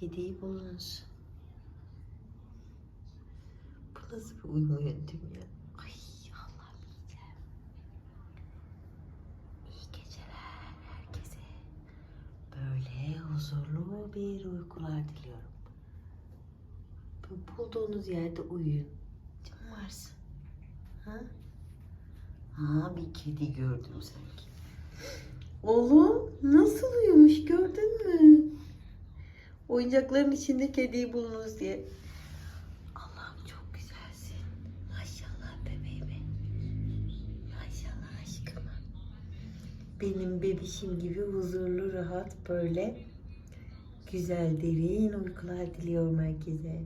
Kediyi bulunuz. Bu nasıl bir uyuma yöntemi ya? Ay Allah'ım yiyeceğim. İyi geceler herkese. Böyle huzurlu bir uykular diliyorum. Bu Bulduğunuz yerde uyuyun. Can varsın. Ha? Ha bir kedi gördüm sanki. Oğlum nasıl? Oyuncakların içinde kediyi bulunuz diye. Allah'ım çok güzelsin. Maşallah bebeğime. Maşallah aşkıma. Benim bebişim gibi huzurlu, rahat böyle güzel derin uykular diliyorum herkese.